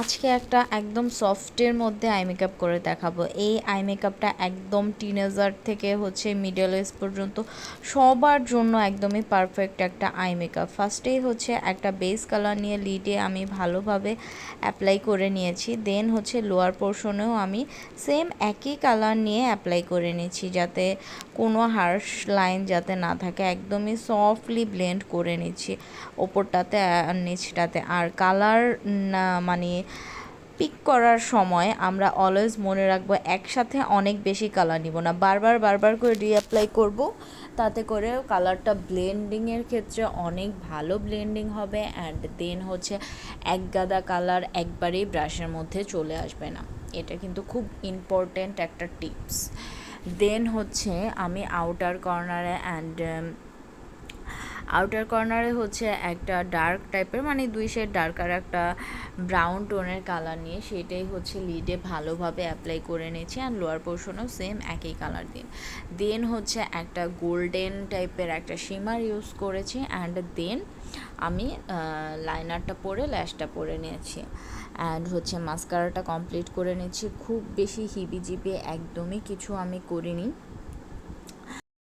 আজকে একটা একদম সফটের মধ্যে আই মেকআপ করে দেখাবো। এই আই মেকআপটা একদম টিনেজার থেকে হচ্ছে মিডল এজ পর্যন্ত সবার জন্য একদমই পারফেক্ট একটা আই মেকআপ ফার্স্টেই হচ্ছে একটা বেস কালার নিয়ে লিডে আমি ভালোভাবে অ্যাপ্লাই করে নিয়েছি। দেন হচ্ছে লোয়ার পোর্শনেও আমি সেম একই কালার নিয়ে অ্যাপ্লাই করে নিয়েছি যাতে কোনো হার্শ লাইন যাতে না থাকে। একদমই সফটলি ব্লেন্ড করে নিচ্ছি ওপরটাতে আর নিচটাতে। আর কালার মানে পিক করার সময় আমরা অলওয়েজ মনে রাখব একসাথে অনেক বেশি কালার নিব না। বারবার বারবার করে রিঅ্যাপ্লাই করব, তাতে করে কালারটা ব্লেন্ডিংয়ের ক্ষেত্রে অনেক ভালো ব্লেন্ডিং হবে অ্যান্ড দেন হচ্ছে এক গাদা কালার একবারেই ব্রাশের মধ্যে চলে আসবে না। এটা কিন্তু খুব ইম্পর্ট্যান্ট একটা টিপস দেন হচ্ছে আমি আউটার কর্নারে অ্যান্ড আউটার কর্নারে হচ্ছে একটা ডার্ক টাইপের মানে দুই শেড ডার্ক আর একটা ব্রাউন টোনের কালার নিয়ে সেটাই হচ্ছে লিডে ভালোভাবে অ্যাপ্লাই করে নিয়েছি আর লোয়ার পোর্শনেও সেম একই কালার দিন দেন হচ্ছে একটা গোল্ডেন টাইপের একটা শিমার ইউজ করেছি অ্যান্ড দেন আমি লাইনারটা পরে ল্যাশটা পরে নিয়েছি। অ্যান্ড হচ্ছে মাস্কারাটা কমপ্লিট করে নিয়েছি। খুব বেশি হিবিজিবি একদমই কিছু আমি করিনি।